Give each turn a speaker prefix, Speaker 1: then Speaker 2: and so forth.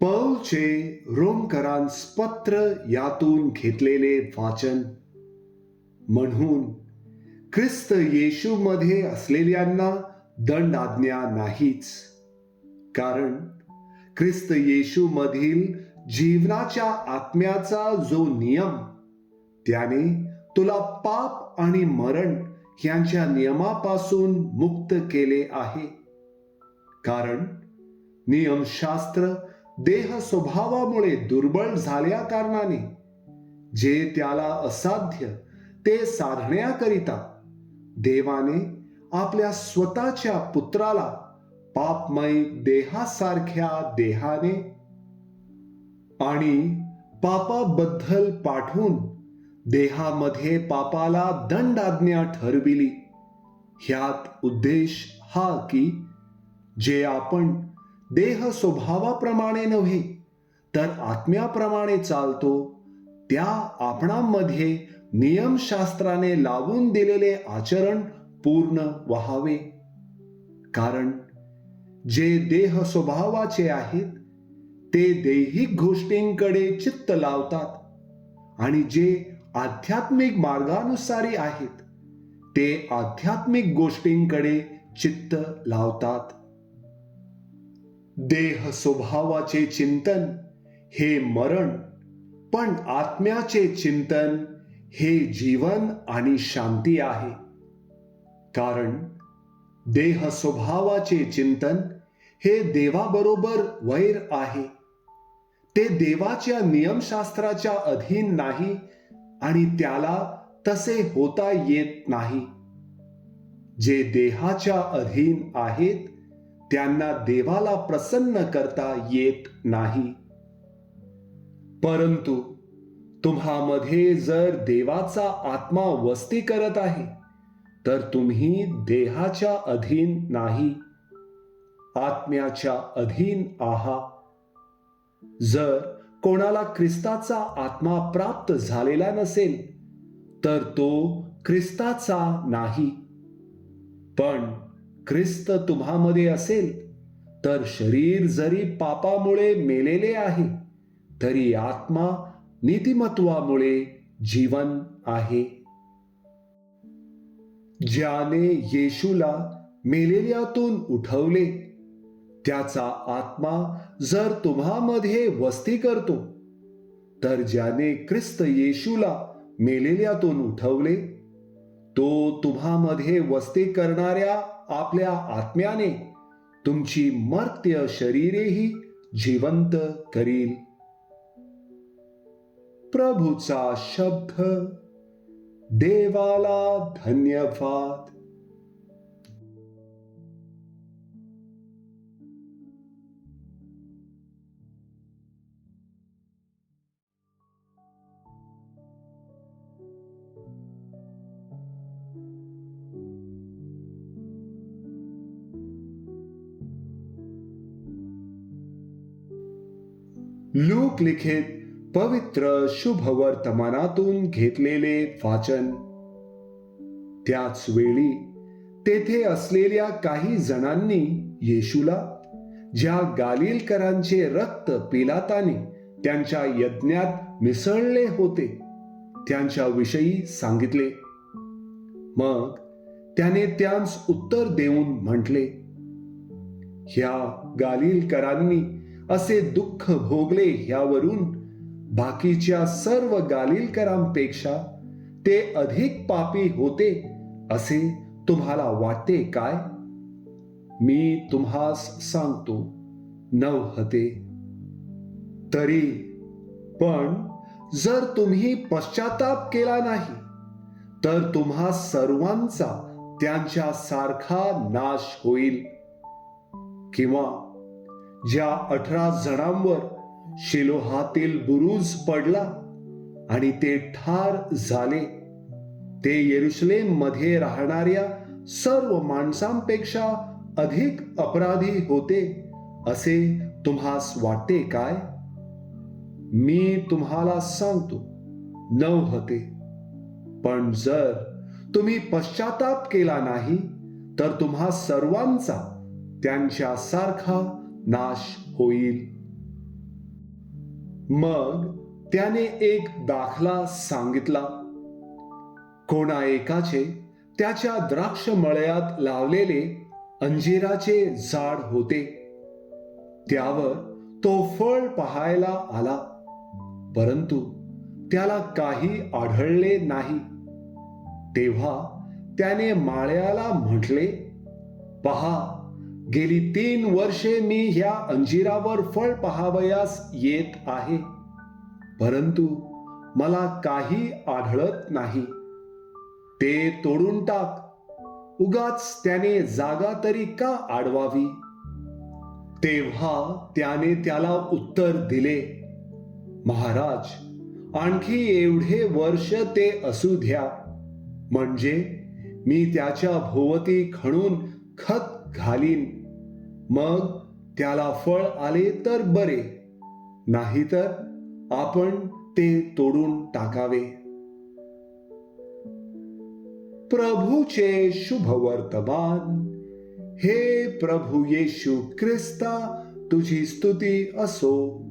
Speaker 1: पौलचे रोमकरांस पत्र यातून घेतलेले वाचन म्हणून ख्रिस्त येशूमध्ये असलेल्यांना दंड आज्ञा नाहीच. कारण ख्रिस्त येशू मधील जीवनाच्या आत्म्याचा जो नियम त्याने तुला पाप आणि मरण यांच्या नियमापासून मुक्त केले आहे. कारण नियमशास्त्र देह स्वभावामुळे दुर्बळ झाल्या कारणाने. जे त्याला असाध्य ते साधण्याकरिता देवाने आपल्या स्वतःच्या पुत्राला पापमय देहासारख्या देहाने आणि पापाबद्दल पाठवून देहामध्ये पापाला दंडाज्ञा ठरविली. ह्यात उद्देश हा की जे आपण देह स्वभावाप्रमाणे नव्हे तर आत्म्याप्रमाणे चालतो त्या आपणामध्ये नियमशास्त्राने लावून दिलेले आचरण पूर्ण व्हावे. कारण जे देह स्वभावाचे आहेत ते दैहिक गोष्टींकडे चित्त लावतात आणि जे आध्यात्मिक मार्गानुसारी आहेत ते आध्यात्मिक गोष्टींकडे चित्त लावतात. देह स्वभावाचे चिंतन हे मरण पण आत्म्याचे चिंतन हे जीवन आणि शांती आहे. कारण देह स्वभावाचे चिंतन हे देवाबरोबर वैर आहे. ते देवाच्या नियमशास्त्राच्या अधीन नाही आणि त्याला तसे होता येत नाही. जे देहाच्या अधीन आहेत त्यांना देवाला प्रसन्न करता येत नाही. परंतु तुम्हामध्ये जर देवाचा आत्मा वस्ती करत आहे तर तुम्ही देहाच्या अधीन नाही आत्म्याच्या अधीन आहा. जर कोणाला ख्रिस्ताचा आत्मा प्राप्त झालेला नसेल तर तो ख्रिस्ताचा नाही. पण ख्रिस्त तुम्हामध्ये असेल तर शरीर जरी पापामुळे मेलेले आहे तरी आत्मा नीतिमत्वामुळे जीवन आहे. ज्याने येशूला मेलेल्यातून उठवले त्याचा आत्मा जर तुम्हामध्ये वस्ती करतो तर ज्याने ख्रिस्त येशूला मेलेल्यातून उठवले तो तुम्हामध्ये वस्ती करणाऱ्या आपल्या आत्म्याने तुमची मर्त्य शरीरेही जिवंत करील. प्रभूचा शब्द देवाला धन्यवाद. लूक लिखित पवित्र शुभ वर्तमानातून घेतलेले वाचन. त्याच वेळी तेथे असलेल्या काही जणांनी येशूला ज्या गालिलकरांचे रक्त पिलाताने त्यांच्या यज्ञात मिसळले होते त्यांच्या विषयी सांगितले. मग त्याने त्यांस उत्तर देऊन म्हटले ह्या गालिलकरांनी असे दुःख भोगले ह्यावरून बाकीच्या सर्व गालिलकरांपेक्षा ते अधिक पापी होते असे तुम्हाला वाटते काय? मी तुम्हास सांगतो नवहते तरी पण जर तुम्ही पश्चाताप केला नाही तर तुम्हा सर्वांचा त्यांच्या सारखा नाश होईल. किंवा ज्या अठरा जणांवर शिलोहातील बुरुज पडला आणि ते ठार झाले ते येरुशलेममध्ये राहणाऱ्या सर्व माणसांपेक्षा अधिक अपराधी होते असे तुम्हास वाटते काय? मी तुम्हाला सांगतो नव्हते पण जर तुम्ही पश्चाताप केला नाही तर तुम्हा सर्वांचा त्यांच्या सारखा नाश होईल. मग त्याने एक दाखला सांगितला. कोणा एकाचे त्याच्या द्राक्ष मळ्यात लावलेले अंजिराचे झाड होते. त्यावर तो फळ पाहायला आला. परंतु त्याला काही आढळले नाही. तेव्हा त्याने माळ्याला म्हटले पहा गेली तीन वर्षे मी ह्या अंजिरावर फळ पहावयास येत आहे. परंतु मला काही आढळत नाही. ते तोडून टाक. उगाच त्याने जागा तरी का आडवावी? तेव्हा त्याने त्याला उत्तर दिले महाराज आणखी एवढे वर्ष ते असू द्या. म्हणजे मी त्याच्या भोवती खणून खत घालीन. मग त्याला फळ आले तर बरे नाहीतर आपण ते तोडून टाकावे. प्रभूचे शुभ वर्तमान हे प्रभू येशू ख्रिस्ता तुझी स्तुती असो.